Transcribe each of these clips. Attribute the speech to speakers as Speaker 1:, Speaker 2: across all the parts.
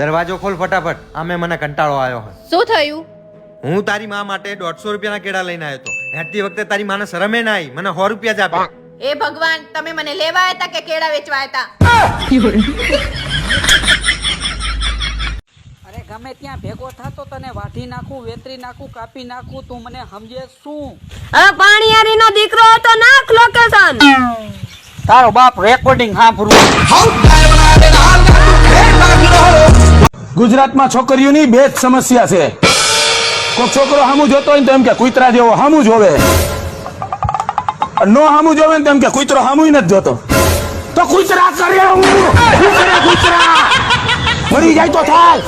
Speaker 1: દરવાજો ખોલ ફટાફટ. આમે મને કંટાળો આવ્યો હોય.
Speaker 2: શું થયું?
Speaker 1: હું તારી માં માટે દોઢસો રૂપિયાના કેળા લઈને આવ્યો હતો. હેઠતી વખતે તારી માને શરમે ના આવી મને સો રૂપિયા જ આપ્યા
Speaker 2: એ ભગવાન તમે મને લેવા આવ્યા હતા કે કેળા વેચવા આવ્યા
Speaker 3: અરે ગમે ત્યાં ભેગો થતો તને વાઢી નાખું વેતરી નાખું કાપી નાખું તું મને સમજે શું?
Speaker 4: હવે પાણીયારી નો દીકરો હતો નાખ લોકેશન
Speaker 3: તારો બાપ રેકોર્ડિંગ સાંભળવું
Speaker 5: ગુજરાતમાં છોકરીઓની બે જ સમસ્યા છે. કોઈ છોકરો હામું જોતો હોય તો એમ કે કુતરા જેવો હામું જોવે નો હામું જોવે ને તો કે કુતરો હામું નથી જોતો. તો કુતરા કરે હું? કુતરા કુતરા. મરી જાય તો થાય.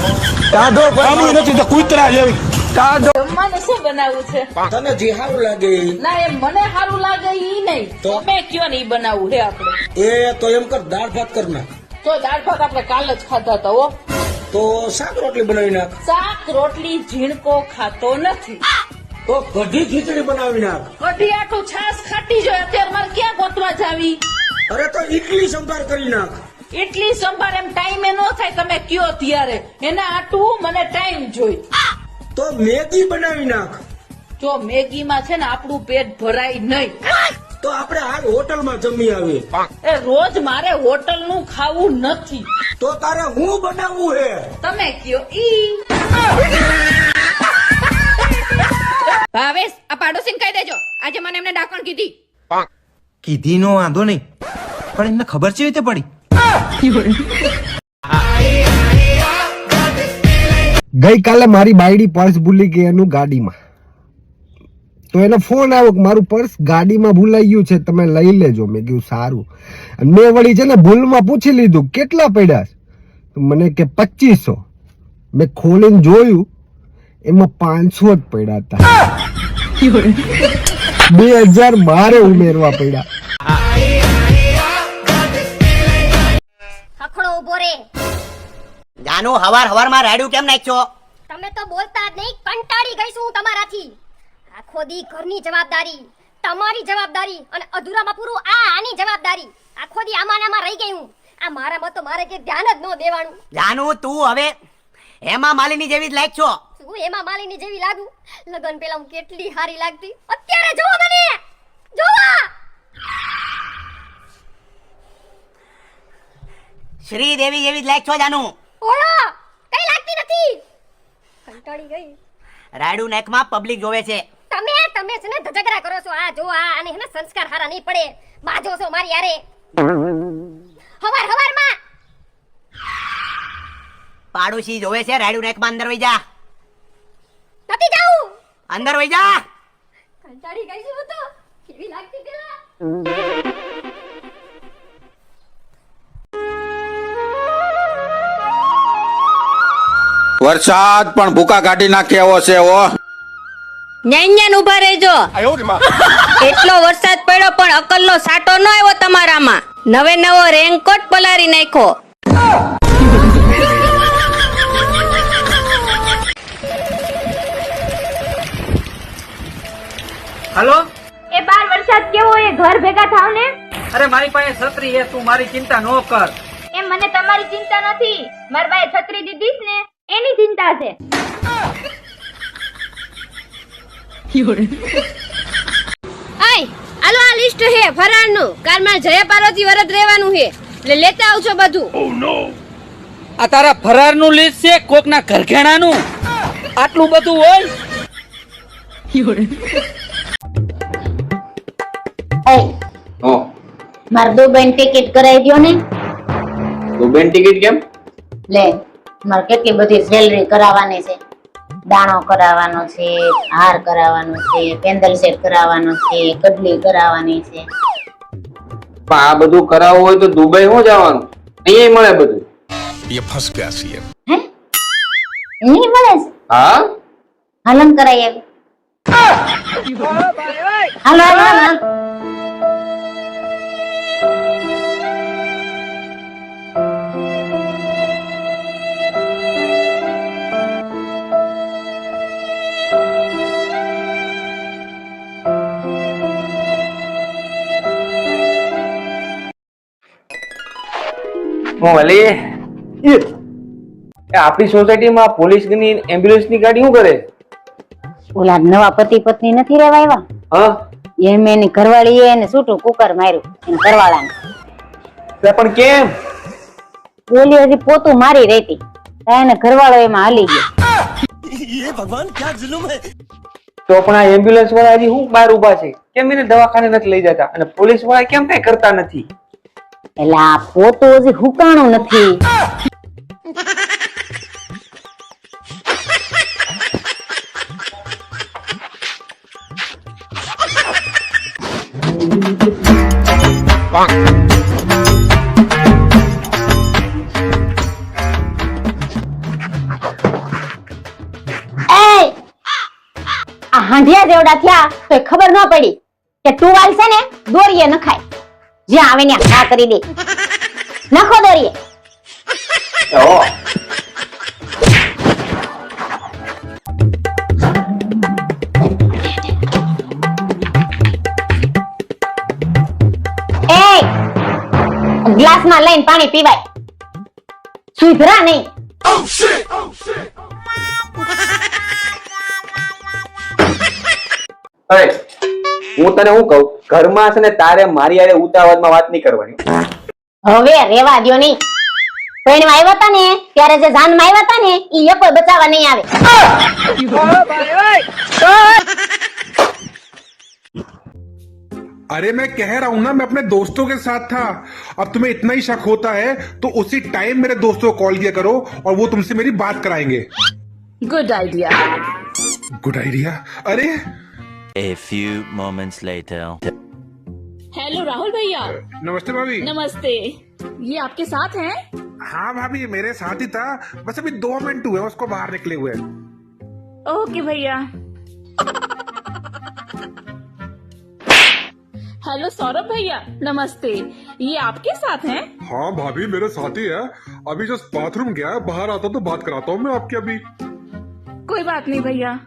Speaker 5: કાઢો હામું નથી તો કુતરા જેવી. કાઢો
Speaker 6: જમવાનું શું બનાવવું છે?
Speaker 7: તને જે સારું લાગે
Speaker 6: ના એમ મને સારું લાગે ઈ નહીં. તમે કયો ને ઈ બનાવવું હે આપણે?
Speaker 7: એ તો એમ કર દાળ ભાત કર ને
Speaker 6: તો દાળ ભાત આપણે કાલ જ ખાધા હતા હો.
Speaker 7: તો શાક રોટલી બનાવી નાખ.
Speaker 6: શાક રોટલી ઝીણકો ખાતો નથી.
Speaker 7: તો કઢી ખીચડી બનાવી નાખ.
Speaker 6: કઢી આટલું છાસ ખાટી જોઈએ અત્યારે મારે ક્યાં ગોતવા જાવી?
Speaker 7: અરે તો ઇડલી સંભાર કરી નાખ.
Speaker 6: ઇડલી સંભાર એમ ટાઈમે નો થાય તમે કયો ત્યારે? એના આટું મને ટાઈમ જોઈ.
Speaker 7: તો મેગી બનાવી નાખ.
Speaker 6: જો મેગીમાં છે ને આપણું પેટ ભરાય નહીં.
Speaker 7: તો આપણે હાલ હોટલમાં જમી આવી
Speaker 6: એ રોજ મારે હોટલનું ખાવું નથી.
Speaker 7: તો તારે હું બનાવવું હે?
Speaker 6: તમે કયો ઈ.
Speaker 2: ભાવેશ આ પાડોશી કહી દેજો. આજે મને એમને ડાકણ કીધી.
Speaker 1: કીધી નો વાંધો નહીં. પણ એમને ખબર છે રીતે પડી?
Speaker 8: ગઈકાલે મારી બાયડી પર્સ ભૂલી ગઈ એનું ગાડીમાં. તો એને ફોન આવ્યો કે મારું પર્સ ગાડીમાં ભૂલાઈ ગયું છે તમે લઈ લેજો. મેં કીધું સારું. અને મેં વળી છે ને ભૂલમાં પૂછી લીધું કેટલા પડ્યા તો મને કે પચીસો મેં ખોલીને જોયું એમાં પાંચસો જ પડ્યા હતા. બે હજાર મારે ઉમેરવા પડ્યા.
Speaker 9: જાનું હવાર હવારમાં રાડ્યું કેમ નાખ્યો?
Speaker 4: તમે તો બોલતા જ નહીં કંટાળી ગઈ છું તમારાથી. આખો દી ઘરની જવાબદારી તમારી જવાબદારી અને અધૂરામાં પૂરું આ આની જવાબદારી. આખો દી આમાં આમાં રહી ગઈ હું. આ મારામાં તો મારે કે ધ્યાન જ ન દેવાનું.
Speaker 9: જાનું તું હવે હેમા માલિની જેવી જ લાયક છો.
Speaker 4: હું એમાં માલિની જેવી લાગુ? લગન પેલા હું કેટલી હારી લાગતી. અત્યારે જોવો મને! જોવો!
Speaker 9: શ્રી દેવી જેવી જ લાયક છો જાનું.
Speaker 4: ઓળો! કઈ લાગતી નથી? કંટાળી ગઈ.
Speaker 9: રાડ્યું નેકમાં પબ્લિક જોવે છે.
Speaker 4: તમે છે ને ઝઘડા કરો છો. આ જો આ અને હે સંસ્કાર હારા નહીં પડે. બાજો છો મારી યારે હવાર હવારમાં
Speaker 9: પાડોશી જોવે છે રાડ્યું નેકમાં અંદર વઈ જા.
Speaker 4: નથી જાવું
Speaker 9: અંદર વઈ જા.
Speaker 4: કંટાળી ગઈ છું તો. કેવી લાગતી પેલા?
Speaker 5: વરસાદ પણ ભૂકા કાઢી નાખે એવો છે ઓ
Speaker 4: ન્યાન્યાન ઊભા રહેજો. એટલો વરસાદ પડ્યો પણ અકલનો સાટો ન આવ્યો તમારામાં. નવે નવો રેનકોટ પલારી નાખો
Speaker 3: હલો?
Speaker 4: એ બાર વરસાદ કેવો એ? ઘર ભેગા થાવ ને?
Speaker 3: અરે મારી પાસે છત્રી એ તું મારી ચિંતા ન કર.
Speaker 4: એ મને તમારી ચિંતા નથી. મારા પાસે છત્રી દીધી ને એની ચિંતા છે. આય આલો આ લિસ્ટ હે ફરાળનું. કાલમાં જયા પાર્વતી વરત રહેવાનું હે. એટલે લેતા આવજો બધું.
Speaker 3: આ તારા ફરારનું લિસ્ટ છે કોકના ઘરઘેણાનું? આટલું બધું હોય?
Speaker 10: મારે દો બેન ટિકિટ કરાવી દો ને.
Speaker 7: તો બેન ટિકિટ કેમ?
Speaker 10: લે મારે કેટલી બધી સેલરી કરાવવાની છે. દાણો કરાવવાનો છે હાર કરાવવાનો છે પેન્ડલ સેટ કરાવવાનો છે કડલી કરાવવાની છે.
Speaker 7: પણ આ બધું કરાવવું હોય તો દુબઈ હું જવાનું? અહીંયા મળે બધું?
Speaker 10: હે? નહીં મળે છે?
Speaker 7: હા?
Speaker 10: હલન કરાય હાલો હાલો હાલો.
Speaker 7: હું ભલી એ આપણી સોસાયટીમાં પોલીસની એમ્બ્યુલન્સની ગાડી શું કરે?
Speaker 10: ઓલા નવા પતિ પત્ની નથી રહેવા આવ્યા?
Speaker 7: હા?
Speaker 10: એમ એની ઘરવાળીએ એને છૂટું કુકર માર્યું એને ઘરવાળાને.
Speaker 7: એટલે પણ કેમ?
Speaker 10: ઓલી હજી પોતું મારી રહેતી. એને ઘરવાળો એમાં હાલી ગયો.
Speaker 7: તો પણ આ એમ્બ્યુલન્સ વાળા હજી હું બહાર ઊભા છે? કેમ એને દવાખાને નથી લઈ જતા? અને પોલીસવાળા કેમ કઈ કરતા નથી?
Speaker 10: એટલે આ પોતું હજી હુકાણું નથી. હાંઢિયા જેવડા થયા તો ખબર ન પડી કે ટુવાલ છે ને દોરીએ નખાય. જ્યાં આવે ને ઘા કરી દે. નખો દોરીએ. એ ગ્લાસમાં લઈને પાણી પીવાય. સુધરા નહીં.
Speaker 7: અરે હું તને શું કહું ઘરમાં છે ને તારે મારી હારે ઊંચા અવાજમાં વાત નહીં કરવાની
Speaker 10: હવે રેવા દ્યો નહીં પૈણવા આવ્યા હતા ને ત્યારે જે જાનમાં આવ્યા હતા ને ઈ એ કોઈ બચાવવા નહીં આવે
Speaker 5: अरे मैं कह रहा हूं ना मैं अपने दोस्तों के साथ था अब तुम्हें इतना ही शक होता है तो उसी टाइम मेरे दोस्तों को कॉल किया करो और वो तुमसे मेरी बात कराएंगे
Speaker 6: ગુડ આઈડિયા
Speaker 5: गुड आइडिया अरे
Speaker 11: A few moments later.
Speaker 6: Hello Rahul भैया।
Speaker 5: नमस्ते भाभी।
Speaker 6: नमस्ते। ये आपके साथ हैं?
Speaker 5: हाँ भाभी मेरे साथ ही था। बस अभी दो मिनट हुए उसको बाहर निकले हुए।
Speaker 6: ओके भैया। हेलो सौरभ भैया। नमस्ते। ये आपके साथ हैं?
Speaker 5: हाँ भाभी मेरे साथ ही है। अभी जस्ट बाथरूम गया बाहर आता तो बात कराता हूँ मैं आपके अभी।
Speaker 6: कोई बात नहीं भैया।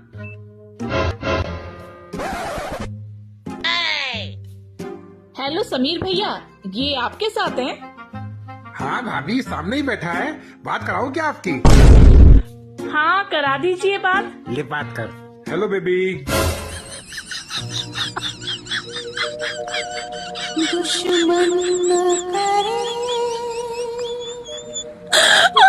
Speaker 6: हेलो समीर भैया ये आपके साथ हैं?
Speaker 5: हाँ भाभी सामने ही बैठा है। बात कराओ क्या आपकी?
Speaker 6: हाँ करा दीजिए बात।
Speaker 5: ले बात कर। Hello baby.
Speaker 10: Hello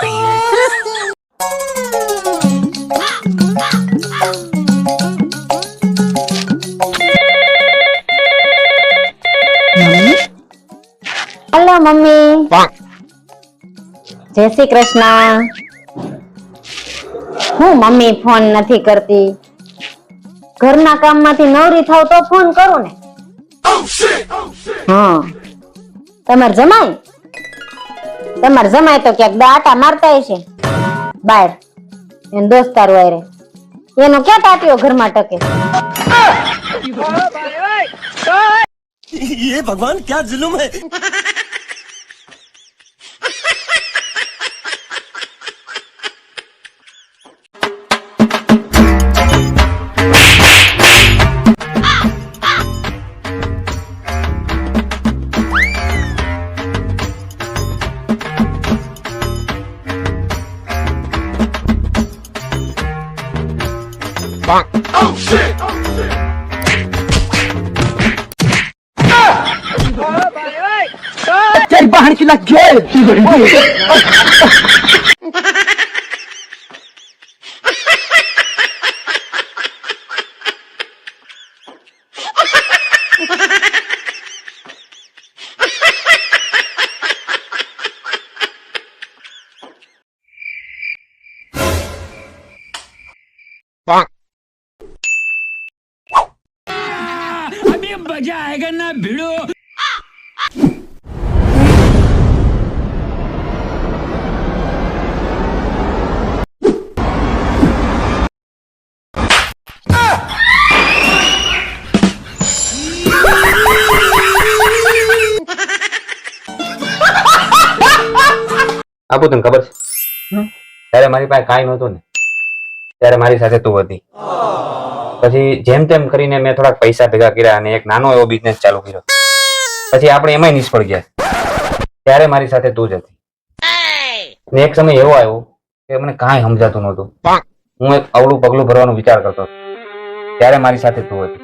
Speaker 10: mummy. જય શ્રી કૃષ્ણ. હું મમ્મી ફોન નથી કરતી. ઘરના કામમાંથી નવરી થાવ તો ફોન કરું ને. હા. તમાર જમાય તમાર જમાય તો ક્યાંક દાટા મારતા છે. બાર. એને દોસ્તારો આરે એનો ક્યાં ટાટીઓ ઘરમાં ટકે?
Speaker 12: Bonk. Oh shit! Oh shit! Ah! Oh, my leg! Ah!
Speaker 13: Jai Bahani ki lag gay!
Speaker 7: આપું તને ખબર છે? ત્યારે મારી પાસે કાંઈ નહોતું ને. ત્યારે મારી સાથે તું હતી. પછી જેમ તેમ કરીને મેં થોડાક પૈસા ભેગા કર્યા અને એક નાનો એવો બિઝનેસ ચાલુ કર્યો. પછી આપણે એમાંય નિષ્ફળ ગયા. ત્યારે મારી સાથે તું જ હતી. ને એક સમય એવો આવ્યો કે મને કાંઈ સમજાતું નહોતું. હું એક અવળું પગલું ભરવાનો વિચાર કરતો ત્યારે મારી સાથે તું હતી.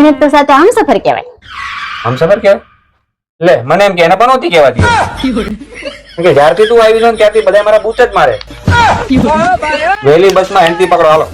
Speaker 10: એને તો સાચો હમસફર કહેવાય.
Speaker 7: હમસફર કહેવાય? લે મને એમ કે એને પણ નહોતી કહેવાતી. કે જ્યારથી તું આવી છો ને ત્યારથી બધા મારા પૂછ જ મારે. વહેલી બસમાં એન્ટી પકડો હાલો.